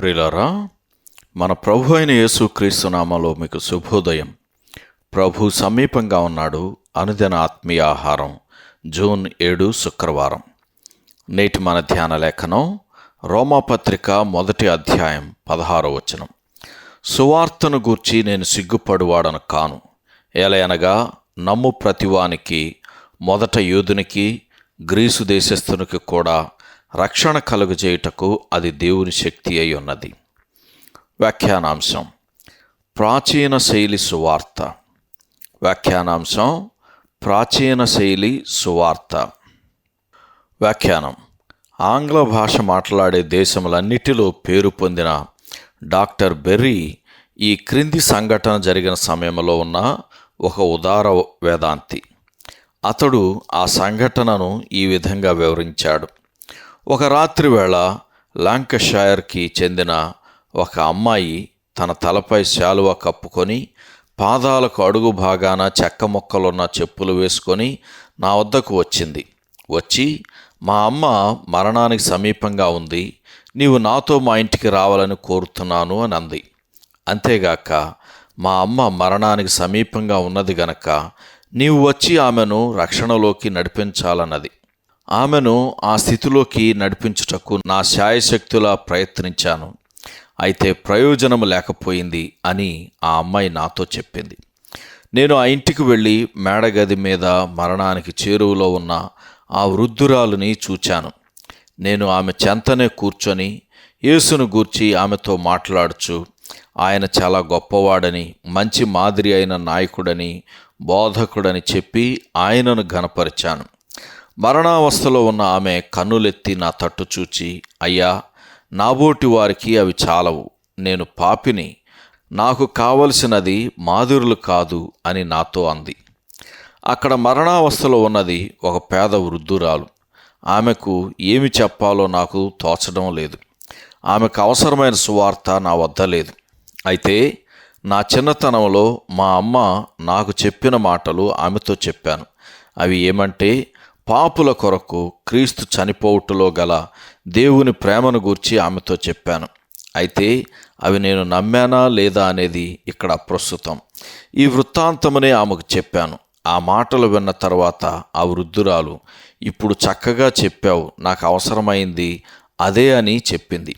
ప్రియులారా మన ప్రభు అయిన యేసుక్రీస్తు నామలో మీకు శుభోదయం. ప్రభు సమీపంగా ఉన్నాడు అనుదిన ఆత్మీయ ఆహారం జూన్ ఏడు శుక్రవారం. నేటి మన ధ్యాన లేఖనం రోమాపత్రిక మొదటి అధ్యాయం పదహారో వచనం. సువార్తను గూర్చి నేను సిగ్గుపడువాడను కాను. ఎలయనగా నమ్ము ప్రతివానికి మొదట యూదునికి గ్రీసు దేశస్థునికి కూడా రక్షణ కలుగజేయుటకు అది దేవుని శక్తి అయి ఉన్నది. వ్యాఖ్యానాంశం. ప్రాచీన శైలి సువార్త. వ్యాఖ్యానాంశం. ప్రాచీన శైలి సువార్త. వ్యాఖ్యానం. ఆంగ్ల భాష మాట్లాడే దేశములన్నిటిలో పేరు పొందిన డాక్టర్ బెర్రీ ఈ క్రింది సంఘటన జరిగిన సమయంలో ఉన్న ఒక ఉదార వేదాంతి. అతడు ఆ సంఘటనను ఈ విధంగా వివరించాడు. ఒక రాత్రి వేళ లాంకషైర్కి చెందిన ఒక అమ్మాయి తన తలపై శాలువ కప్పుకొని పాదాలకు అడుగు భాగాన చెక్క మొక్కలున్న చెప్పులు వేసుకొని నా వద్దకు వచ్చింది. వచ్చి మా అమ్మ మరణానికి సమీపంగా ఉంది. నీవు నాతో మా ఇంటికి రావాలని కోరుతున్నాను అని అంది. అంతేగాక మా అమ్మ మరణానికి సమీపంగా ఉన్నది గనక నీవు వచ్చి ఆమెను రక్షణలోకి నడిపించాలన్నది. ఆమెను ఆ స్థితిలోకి నడిపించుటకు నా శాయశక్తులా ప్రయత్నించాను. అయితే ప్రయోజనం లేకపోయింది అని ఆ అమ్మాయి నాతో చెప్పింది. నేను ఆ ఇంటికి వెళ్ళి మేడగది మీద మరణానికి చేరువలో ఉన్న ఆ వృద్ధురాలుని చూచాను. నేను ఆమె చెంతనే కూర్చొని యేసును గూర్చి ఆమెతో మాట్లాడుచు ఆయన చాలా గొప్పవాడని మంచి మాదిరి అయిన నాయకుడని బోధకుడని చెప్పి ఆయనను ఘనపరిచాను. మరణావస్థలో ఉన్న ఆమె కన్నులెత్తి నా తట్టు చూచి అయ్యా నాబోటి వారికి అవి చాలవు. నేను పాపిని. నాకు కావలసినది మాధురులు కాదు అని నాతో అంది. అక్కడ మరణావస్థలో ఉన్నది ఒక పేద వృద్ధురాలు. ఆమెకు ఏమి చెప్పాలో నాకు తోచడం లేదు. ఆమెకు అవసరమైన సువార్త నా వద్ద లేదు. అయితే నా చిన్నతనంలో మా అమ్మ నాకు చెప్పిన మాటలు ఆమెతో చెప్పాను. అవి ఏమంటే పాపుల కొరకు క్రీస్తు చనిపోవుటలో గల దేవుని ప్రేమను గూర్చి ఆమెతో చెప్పాను. అయితే అవి నేను నమ్మానా లేదా అనేది ఇక్కడ ప్రస్తుతం. ఈ వృత్తాంతమునే ఆమెకు చెప్పాను. ఆ మాటలు విన్న తర్వాత ఆ వృద్ధురాలు ఇప్పుడు చక్కగా చెప్పావు నాకు అవసరమైంది అదే అని చెప్పింది.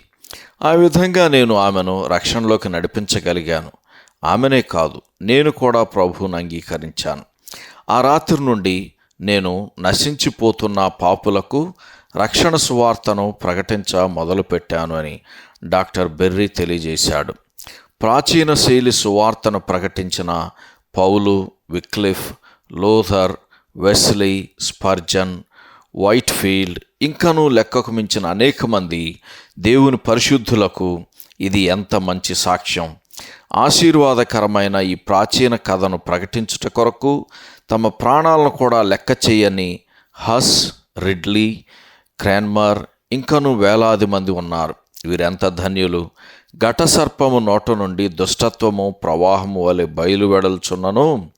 ఆ విధంగా నేను ఆమెను రక్షణలోకి నడిపించగలిగాను. ఆమెనే కాదు నేను కూడా ప్రభువును అంగీకరించాను. ఆ రాత్రి నుండి నేను నశించిపోతున్న పాపులకు రక్షణ సువార్తను ప్రకటించ మొదలుపెట్టాను అని డాక్టర్ బెర్రీ తెలియజేశాడు. ప్రాచీన శైలి సువార్తను ప్రకటించిన Paul Wycliffe Luther Wesley Spurgeon Whitefield ఇంకనూ లెక్కకు మించిన అనేక మంది దేవుని పరిశుద్ధులకు ఇది ఎంత మంచి సాక్ష్యం. ఆశీర్వాదకరమైన ఈ ప్రాచీన కథను ప్రకటించుట కొరకు తమ ప్రాణాలను కూడా లెక్క చేయని హస్ రిడ్లీ క్రాన్మర్ ఇంకను వేలాది మంది ఉన్నారు. వీరెంత ధన్యులు? ఘటసర్పము నోట నుండి దుష్టత్వము ప్రవాహము వలె బయలువెడల్చున్నను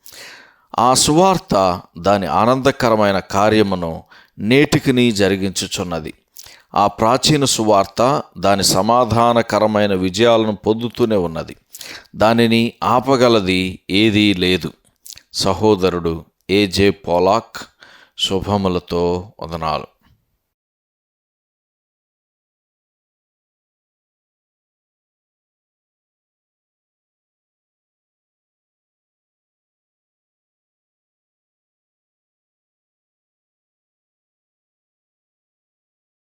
ఆ సువార్త దాని ఆనందకరమైన కార్యమును నేటికిని జరిగించుచున్నది. ఆ ప్రాచీన సువార్త దాని సమాధానకరమైన విజయాలను పొందుతూనే ఉన్నది. దానిని ఆపగలది ఏదీ లేదు. సహోదరుడు ఏజే పోలాక్ శుభములతో వదనాలు.